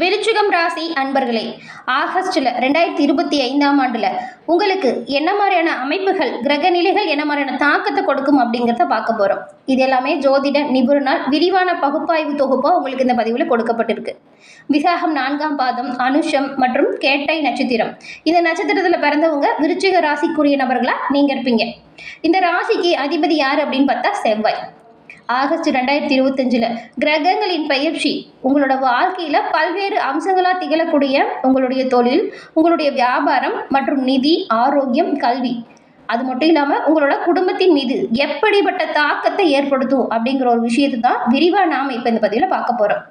விருச்சிகம் ராசி அன்பர்களே ஆகஸ்டில் ரெண்டாயிரத்தி இருபத்தி ஐந்தாம் ஆண்டில் உங்களுக்கு என்ன மாதிரியான அமைப்புகள் கிரக நிலைகள் என்ன மாதிரியான தாக்கத்தை கொடுக்கும் அப்படிங்கிறத பார்க்க போகிறோம் இது எல்லாமே ஜோதிட நிபுணனால் விரிவான பகுப்பாய்வு தொகுப்பாக உங்களுக்கு இந்த பதிவில் கொடுக்கப்பட்டிருக்கு. விசாகம் நான்காம் பாதம் அனுஷம் மற்றும் கேட்டை நட்சத்திரம். இந்த நட்சத்திரத்தில் பிறந்தவங்க விருச்சிக ராசிக்குரிய நபர்களாக நீங்கள் இருப்பீங்க. இந்த ராசிக்கு அதிபதி யார் அப்படின்னு பார்த்தா செவ்வாய். ஆகஸ்ட் ரெண்டாயிரத்தி இருபத்தஞ்சில். கிரகங்களின் பயிற்சி உங்களோட வாழ்க்கையில் பல்வேறு அம்சங்களாக திகழக்கூடிய உங்களுடைய தொழில் உங்களுடைய வியாபாரம் மற்றும் நிதி ஆரோக்கியம் கல்வி. அது மட்டும் இல்லாமல் உங்களோட குடும்பத்தின் மீது எப்படிப்பட்ட தாக்கத்தை ஏற்படுத்தும் அப்படிங்கிற ஒரு விஷயத்தை தான் விரிவாக நாம் இப்போ இந்த பதிவில் பார்க்க போகிறோம்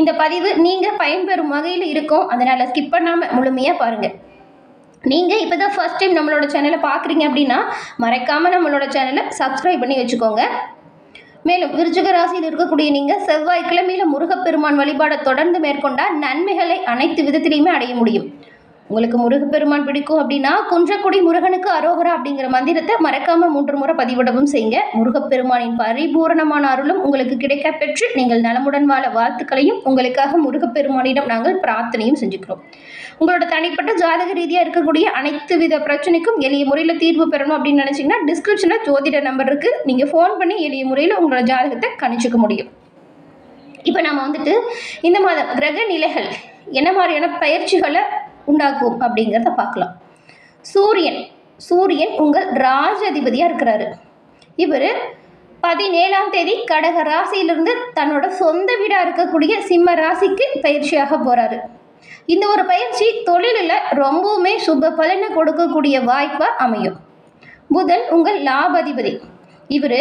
இந்த பதிவு நீங்கள் பயன்பெறும் வகையில் இருக்கும். அதனால் ஸ்கிப் பண்ணாமல் முழுமையாக பாருங்கள் நீங்கள் இப்போ தான் ஃபர்ஸ்ட் டைம் நம்மளோட சேனலை பார்க்குறீங்க அப்படின்னா மறக்காமல் நம்மளோட சேனலை சப்ஸ்கிரைப் பண்ணி வச்சுக்கோங்க. மேலும் விருச்சிக ராசியில் இருக்கக்கூடிய நீங்கள் செவ்வாய்க்கிழமையில் முருகப்பெருமான் வழிபாடை தொடர்ந்து மேற்கொண்டால் நன்மைகளை அனைத்து விதத்திலையுமே அடைய முடியும். உங்களுக்கு முருகப்பெருமான் பிடிக்கும் அப்படின்னா குன்றக்குடி முருகனுக்கு அரோகரா அப்படிங்கிற மந்திரத்தை மறக்காம மூன்று முறை பதிவிடவும் செய்யுங்க. முருகப்பெருமானின் பரிபூரணமான அருளும் உங்களுக்கு கிடைக்க பெற்று நீங்கள் நலமுடன் வாழ வாழ்த்துக்களையும் உங்களுக்காக முருகப்பெருமானிடம் நாங்கள் பிரார்த்தனையும் செஞ்சுக்கிறோம். உங்களோட தனிப்பட்ட ஜாதக ரீதியாக இருக்கக்கூடிய அனைத்து வித பிரச்சனைக்கும் எளிய முறையில் தீர்வு பெறணும் அப்படின்னு நினச்சிங்கன்னா டிஸ்கிரிப்ஷனில் ஜோதிட நம்பர் இருக்குது நீங்கள் ஃபோன் பண்ணி எளிய முறையில் உங்களோட ஜாதகத்தை கணிச்சிக்க முடியும். இப்போ நம்ம வந்துட்டு இந்த மாதம் கிரக நிலைகள் என்ன மாதிரியான பயிற்சிகளை உண்டாக்கும் அப்படிங்கிறத பார்க்கலாம். சூரியன். சூரியன் உங்கள் ராஜதிபதியாக இருக்கிறாரு. இவர் பதினேழாம் தேதி கடக ராசியிலிருந்து தன்னோட சொந்த வீடாக இருக்கக்கூடிய சிம்ம ராசிக்கு பயிற்சியாக போகிறாரு இந்த ஒரு பயிற்சி தொழிலில் ரொம்பவுமே சுப பலனை கொடுக்கக்கூடிய வாய்ப்பாக அமையும். புதன் உங்கள் லாபாதிபதி. இவர்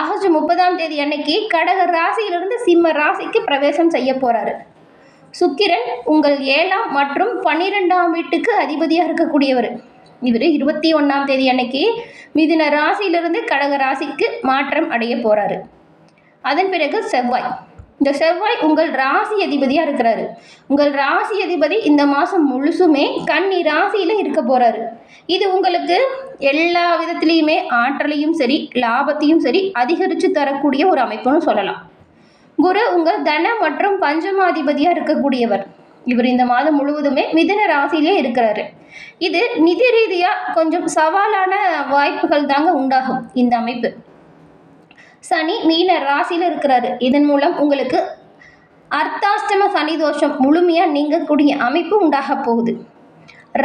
ஆகஸ்ட் முப்பதாம் தேதி அன்னைக்கு கடக ராசியிலிருந்து சிம்ம ராசிக்கு பிரவேசம் செய்ய போகிறாரு சுக்கிரன் உங்கள் ஏழாம் மற்றும் பன்னிரெண்டாம் வீட்டுக்கு அதிபதியாக இருக்கக்கூடியவர். இவர் இருபத்தி ஒன்றாம் தேதி அன்னைக்கு மிதின ராசியிலிருந்து கடக ராசிக்கு மாற்றம் அடைய போகிறாரு அதன் பிறகு செவ்வாய். இந்த செவ்வாய் உங்கள் ராசி அதிபதியாக இருக்கிறாரு. உங்கள் ராசி அதிபதி இந்த மாதம் முழுசுமே கன்னி ராசியில் இருக்க போகிறாரு இது உங்களுக்கு எல்லா விதத்துலேயுமே ஆற்றலையும் சரி லாபத்தையும் சரி அதிகரித்து தரக்கூடிய ஒரு அமைப்புன்னு சொல்லலாம். குரு உங்கள் தன மற்றும் பஞ்சமாதிபதியாக இருக்கக்கூடியவர். இவர் இந்த மாதம் முழுவதுமே மிதன ராசியிலே இருக்கிறாரு. இது நிதி ரீதியாக கொஞ்சம் சவாலான வாய்ப்புகள் தாங்க உண்டாகும் இந்த அமைப்பு. சனி மீன ராசியில் இருக்கிறாரு. இதன் மூலம் உங்களுக்கு அர்த்தாஷ்டம சனி தோஷம் முழுமையாக நீங்கக்கூடிய அமைப்பு உண்டாக போகுது.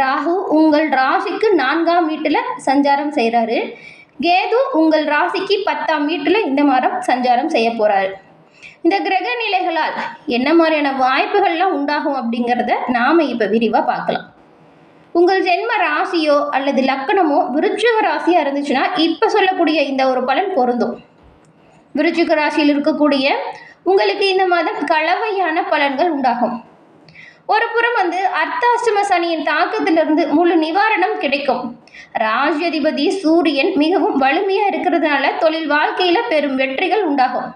ராகு உங்கள் ராசிக்கு நான்காம் வீட்டில் சஞ்சாரம் செய்கிறாரு கேது உங்கள் ராசிக்கு பத்தாம் வீட்டில் இந்த மாதம் சஞ்சாரம் செய்ய போகிறாரு இந்த கிரக நிலைகளால் என்ன மாதிரியான வாய்ப்புகள்லாம் உண்டாகும் அப்படிங்கிறத நாம் இப்போ விரிவாக பார்க்கலாம். உங்கள் ஜென்ம ராசியோ அல்லது லக்கணமோ விருச்சிக ராசியாக இருந்துச்சுன்னா இப்போ சொல்லக்கூடிய இந்த ஒரு பலன் பொருந்தும். விருச்சிக ராசியில் இருக்கக்கூடிய உங்களுக்கு இந்த மாதம் கலவையான பலன்கள் உண்டாகும். ஒரு புறம் வந்து அர்த்தாஷ்டம சனியின் தாக்கத்திலிருந்து முழு நிவாரணம் கிடைக்கும். ராஜ்யதிபதி சூரியன் மிகவும் வலிமையாக இருக்கிறதுனால தொழில் வாழ்க்கையில் பெரும் வெற்றிகள் உண்டாகும்.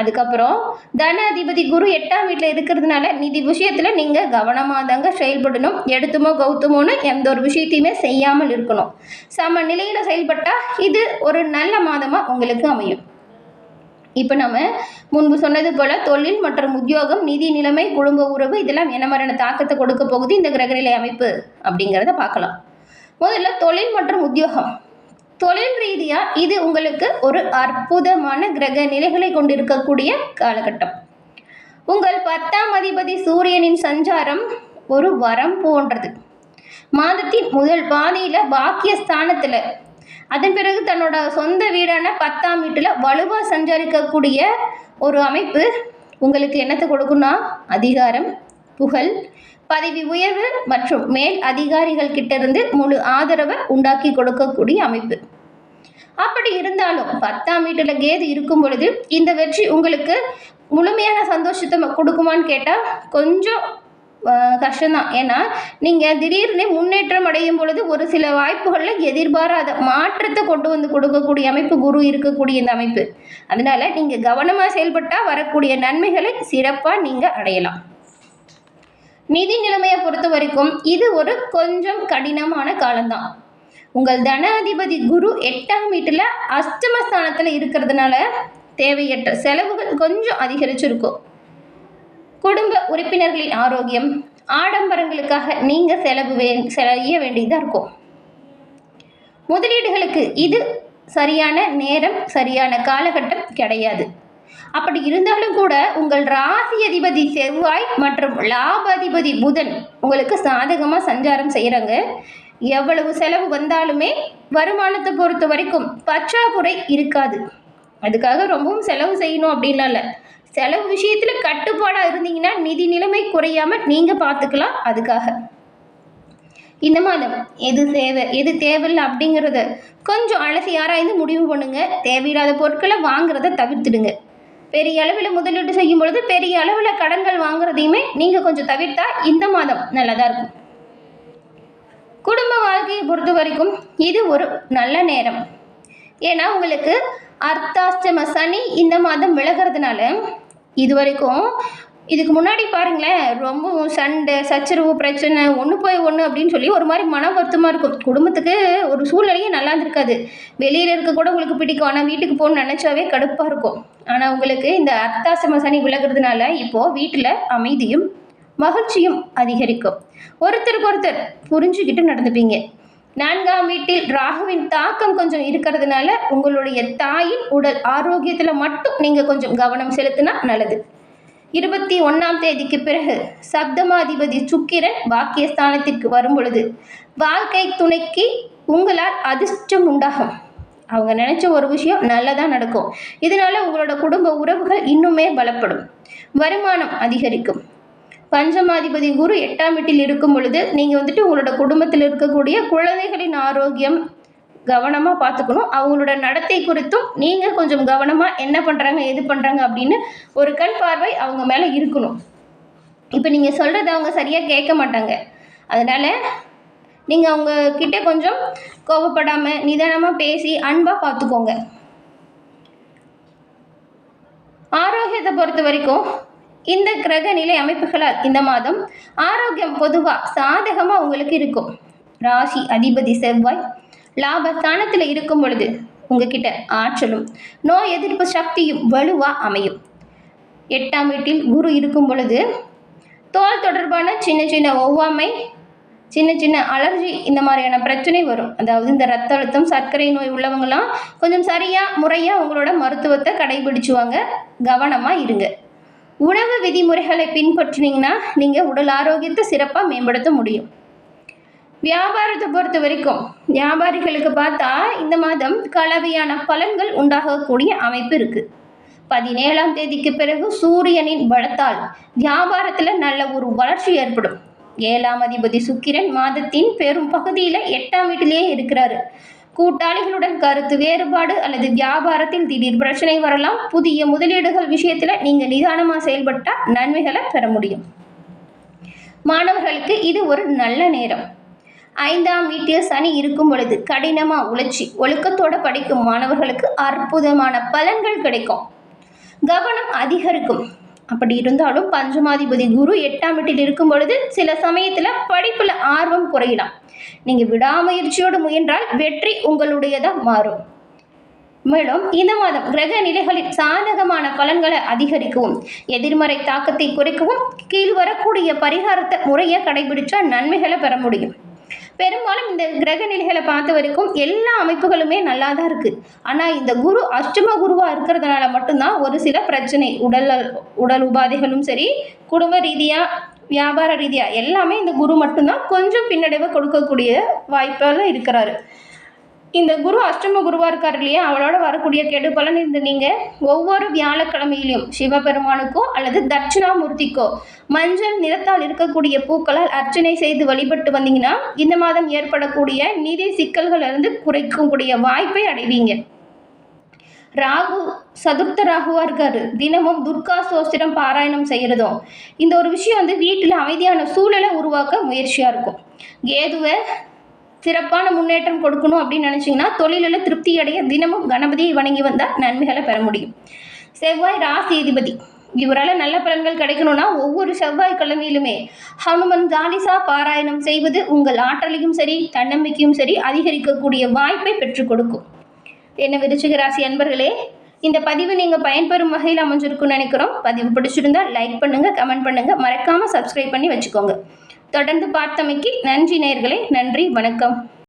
அதுக்கப்புறம் தன அதிபதி குரு எட்டாம் வீட்டில் இருக்கிறதுனால நிதி விஷயத்தில் நீங்கள் கவனமாக தாங்க செயல்படணும். எடுத்துமோ கௌத்தமோன்னு எந்த ஒரு விஷயத்தையுமே செய்யாமல் இருக்கணும். சம நிலையில் செயல்பட்டால் இது ஒரு நல்ல மாதமாக உங்களுக்கு அமையும். இப்போ நம்ம முன்பு சொன்னது போல் தொழில் மற்றும் உத்தியோகம் நிதி நிலைமை குடும்ப உறவு இதெல்லாம் என்ன மாதிரியான தாக்கத்தை கொடுக்க போகுது இந்த கிரகநிலை அமைப்பு அப்படிங்கிறத பார்க்கலாம். முதல்ல தொழில் மற்றும் உத்தியோகம். தொழில் ரீதியாக இது உங்களுக்கு ஒரு அற்புதமான கிரக நிலைகளை கொண்டிருக்கக்கூடிய காலகட்டம். உங்கள் பத்தாம் அதிபதி சூரியனின் சஞ்சாரம் ஒரு வரம் போன்றது. மாதத்தின் முதல் பாதியில் பாக்கியஸ்தானத்தில். அதன் பிறகு தன்னோட சொந்த வீடான பத்தாம் வீட்டில் வலுவாக சஞ்சரிக்கக்கூடிய ஒரு அமைப்பு உங்களுக்கு என்னத்தை கொடுக்குன்னா அதிகாரம் புகழ் பதவி உயர்வு மற்றும் மேல் அதிகாரிகள் கிட்டேருந்து முழு ஆதரவை உண்டாக்கி கொடுக்கக்கூடிய அமைப்பு. அப்படி இருந்தாலும் பத்தாம் வீட்டில் கேது இருக்கும் பொழுது இந்த வெற்றி உங்களுக்கு முழுமையான சந்தோஷத்தை கொடுக்குமான்னு கேட்டால் கொஞ்சம் கஷ்டம்தான். ஏன்னா நீங்கள் திடீர்னு முன்னேற்றம் அடையும் பொழுது ஒரு சில வாய்ப்புகளில் எதிர்பாராத மாற்றத்தை கொண்டு வந்து கொடுக்கக்கூடிய அமைப்பு குரு இருக்கக்கூடிய இந்த அமைப்பு. அதனால் நீங்கள் கவனமாக செயல்பட்டால் வரக்கூடிய நன்மைகளை சிறப்பாக நீங்கள் அடையலாம். நிதி நிலைமையை பொறுத்த வரைக்கும் இது ஒரு கொஞ்சம் கடினமான காலம்தான். உங்கள் தனாதிபதி குரு எட்டாம் வீட்டில் அஷ்டமஸ்தானத்தில் இருக்கிறதுனால தேவையற்ற செலவுகள் கொஞ்சம் அதிகரிச்சிருக்கும். குடும்ப உறுப்பினர்களின் ஆரோக்கியம் ஆடம்பரங்களுக்காக நீங்கள் செலவு வே செய்ய வேண்டியதாக இருக்கும். முதலீடுகளுக்கு இது சரியான நேரம் சரியான காலகட்டம் கிடையாது. அப்படி இருந்தாலும் கூட உங்கள் ராசி அதிபதி செவ்வாய் மற்றும் லாபாதிபதி புதன் உங்களுக்கு சாதகமாக சஞ்சாரம் செய்கிறாங்க எவ்வளவு செலவு வந்தாலுமே வருமானத்தை பொறுத்த வரைக்கும் பற்றாக்குறை இருக்காது. அதுக்காக ரொம்பவும் செலவு செய்யணும் அப்படின்லாம் இல்லை. செலவு விஷயத்தில் கட்டுப்பாடாக இருந்தீங்கன்னா நிதி நிலைமை குறையாமல் நீங்கள் பார்த்துக்கலாம் அதுக்காக. இந்த மாதம் எது தேவை எது தேவையில்லை அப்படிங்கிறத கொஞ்சம் அலசி ஆராய்ந்து முடிவு பண்ணுங்கள் தேவையில்லாத பொருட்களை வாங்குறத தவிர்த்துடுங்க. பெரிய அளவில் முதலீடு செய்யும் பொழுது பெரிய அளவில் கடன்கள் வாங்குறதையுமே நீங்கள் கொஞ்சம் தவிர்த்தா இந்த மாதம் நல்லதாக இருக்கும். குடும்ப வாழ்க்கையை பொறுத்த வரைக்கும் இது ஒரு நல்ல நேரம். ஏன்னா உங்களுக்கு அர்த்தாஷ்டம சனி இந்த மாதம் விலகிறதுனால இது வரைக்கும் இதுக்கு முன்னாடி பாருங்களேன் ரொம்ப சண்டை சச்சரவு பிரச்சனை ஒன்று போய் ஒன்று அப்படின்னு சொல்லி ஒரு மாதிரி மன வருத்தமாக இருக்கும். குடும்பத்துக்கு ஒரு சூழ்நிலையே நல்லா இருந்திருக்காது. வெளியில் இருக்க கூட உங்களுக்கு பிடிக்கும். ஆனால் வீட்டுக்கு போகணும்னு நினச்சாவே கடுப்பாக இருக்கும். ஆனால் உங்களுக்கு இந்த அர்த்தாசம சனி விலகிறதுனால இப்போது வீட்டில் அமைதியும் மகிழ்ச்சியும் அதிகரிக்கும். ஒருத்தருக்கு ஒருத்தர் புரிஞ்சுக்கிட்டு நடந்துப்பீங்க. நான்காம் வீட்டில் ராகுவின் தாக்கம் கொஞ்சம் இருக்கிறதுனால உங்களுடைய தாயின் உடல் ஆரோக்கியத்தில் மட்டும் நீங்கள் கொஞ்சம் கவனம் செலுத்தினா நல்லது. இருபத்தி ஒன்றாம் தேதிக்கு பிறகு சப்தமாதிபதி சுக்கிரன் பாக்கியஸ்தானத்திற்கு வரும் பொழுது வாழ்க்கை துணைக்கு உங்களால் அதிர்ஷ்டம் உண்டாகும். அவங்க நினச்ச ஒரு விஷயம் நல்லதாக நடக்கும். இதனால உங்களோட குடும்ப உறவுகள் இன்னுமே பலப்படும். வருமானம் அதிகரிக்கும். பஞ்சமாதிபதி குரு எட்டாம் வீட்டில் இருக்கும் பொழுது நீங்கள் வந்துட்டு உங்களோட குடும்பத்தில் இருக்கக்கூடிய குழந்தைகளின் ஆரோக்கியம் கவனமாக பார்த்துக்கணும். அவங்களோட நடத்தை குறித்தும் நீங்கள் கொஞ்சம் கவனமாக என்ன பண்ணுறாங்க எது பண்ணுறாங்க அப்படின்னு ஒரு கண் பார்வை அவங்க மேலே இருக்கணும். இப்போ நீங்கள் சொல்கிறத அவங்க சரியாக கேட்க மாட்டாங்க. அதனால் நீங்கள் அவங்க கிட்ட கொஞ்சம் கோபப்படாமல் நிதானமாக பேசி அன்பாக பார்த்துக்கோங்க ஆரோக்கியத்தை பொறுத்த வரைக்கும் இந்த கிரக நிலை அமைப்புகளால் இந்த மாதம் ஆரோக்கியம் பொதுவாக சாதகமாக உங்களுக்கு இருக்கும். ராசி அதிபதி செவ்வாய் லாபஸ்தானத்தில் இருக்கும் பொழுது உங்ககிட்ட ஆற்றலும் நோய் எதிர்ப்பு சக்தியும் வலுவாக அமையும். எட்டாம் வீட்டில் குரு இருக்கும் பொழுது தோல் தொடர்பான சின்ன சின்ன ஒவ்வாமை சின்ன சின்ன அலர்ஜி இந்த மாதிரியான பிரச்சனை வரும். அதாவது இந்த ரத்த அழுத்தம் சர்க்கரை நோய் உள்ளவங்களாம் கொஞ்சம் சரியாக முறையாக உங்களோட மருத்துவத்தை கடைபிடிச்சுவாங்க. கவனமாக இருங்க. உணவு விதிமுறைகளை பின்பற்றினீங்கன்னா நீங்கள் உடல் ஆரோக்கியத்தை சிறப்பாக மேம்படுத்த முடியும். வியாபாரத்தை பொறுத்த வரைக்கும் வியாபாரிகளுக்கு பார்த்தா இந்த மாதம் கலவையான பலன்கள் உண்டாகக்கூடிய அமைப்பு இருக்குது பதினேழாம் தேதிக்கு பிறகு சூரியனின் பலத்தால் வியாபாரத்தில் நல்ல ஒரு வளர்ச்சி ஏற்படும். ஏழாம் அதிபதி சுக்கிரன் மாதத்தின் பெரும் பகுதியில் எட்டாம் வீட்டிலேயே இருக்கிறாரு. கூட்டாளிகளுடன் கருத்து வேறுபாடு அல்லது வியாபாரத்தில் திடீர் பிரச்சனை வரலாம். புதிய முதலீடுகள் விஷயத்தில் நீங்கள் நிதானமாக செயல்பட்டால் நன்மைகளை பெற முடியும். மாணவர்களுக்கு இது ஒரு நல்ல நேரம். ஐந்தாம் வீட்டில் சனி இருக்கும் பொழுது கடினமாக உழைச்சி ஒழுக்கத்தோட படிக்கும் மாணவர்களுக்கு அற்புதமான பலன்கள் கிடைக்கும். கவனம் அதிகரிக்கும். அப்படி இருந்தாலும் பஞ்சமாதிபதி குரு எட்டாம் வீட்டில் இருக்கும் பொழுது சில சமயத்தில் படிப்பில் ஆர்வம் குறையலாம். நீங்கள் விடாமுயற்சியோடு முயன்றால் வெற்றி உங்களுடையதாக மாறும். மேலும் இந்த மாதம் கிரக நிலைகளின் சாதகமான பலன்களை அதிகரிக்கவும் எதிர்மறை தாக்கத்தை குறைக்கவும் கீழ் வரக்கூடிய பரிகாரத்தை முறையை கடைபிடிச்சா நன்மைகளை பெற முடியும். பெரும்பாலும் இந்த கிரக நிலைகளை பார்த்த வரைக்கும் எல்லா அமைப்புகளுமே நல்லா தான் இருக்குது ஆனால் இந்த குரு அஷ்டம குருவாக இருக்கிறதுனால மட்டும்தான் ஒரு சில பிரச்சனை. உடல் உடல் உபாதைகளும் சரி குடும்ப ரீதியாக வியாபார ரீதியாக எல்லாமே இந்த குரு மட்டும்தான் கொஞ்சம் பின்னடைவை கொடுக்கக்கூடிய வாய்ப்பால் இருக்கிறாரு. இந்த குரு அஷ்டம குருவாக இருக்கார் இல்லையா? அவளோட வரக்கூடிய கெடு பலன் இந்த நீங்கள் ஒவ்வொரு வியாழக்கிழமையிலையும் சிவபெருமானுக்கோ அல்லது தட்சிணாமூர்த்திக்கோ மஞ்சள் நிறத்தால் இருக்கக்கூடிய பூக்களால் அர்ச்சனை செய்து வழிபட்டு வந்தீங்கன்னா இந்த மாதம் ஏற்படக்கூடிய நிதி சிக்கல்களிலிருந்து குறைக்கக்கூடிய வாய்ப்பை அடைவீங்க. ராகு சதுர்த்த ராகுவாக இருக்காரு. தினமும் துர்கா சோஸ்திரம் பாராயணம் செய்கிறதும் இந்த ஒரு விஷயம் வந்து வீட்டில் அமைதியான சூழலை உருவாக்க முயற்சியாக இருக்கும். கேதுவை சிறப்பான முன்னேற்றம் கொடுக்கணும் அப்படின்னு நினச்சிங்கன்னா தொழிலில் திருப்தி அடைய தினமும் கணபதியை வணங்கி வந்தால் நன்மைகளை பெற முடியும். செவ்வாய் ராசி அதிபதி இவரால் நல்ல பலன்கள் கிடைக்கணும்னா ஒவ்வொரு செவ்வாய் கிழமையிலுமே ஹனுமன் ஜாலிசா பாராயணம் செய்வது உங்கள் ஆற்றலையும் சரி தன்னம்பிக்கையும் சரி அதிகரிக்கக்கூடிய வாய்ப்பை பெற்றுக் கொடுக்கும். என்ன விருச்சிக ராசி அன்பர்களே இந்த பதிவு நீங்கள் பயன்பெறும் வகையில் அமைஞ்சிருக்கும்னு நினைக்கிறோம். பதிவு பிடிச்சிருந்தா லைக் பண்ணுங்கள் கமெண்ட் பண்ணுங்கள் மறக்காமல் சப்ஸ்கிரைப் பண்ணி வச்சுக்கோங்க. தொடர்ந்து பார்த்தமைக்கு நன்றி நேயர்களே நன்றி வணக்கம்.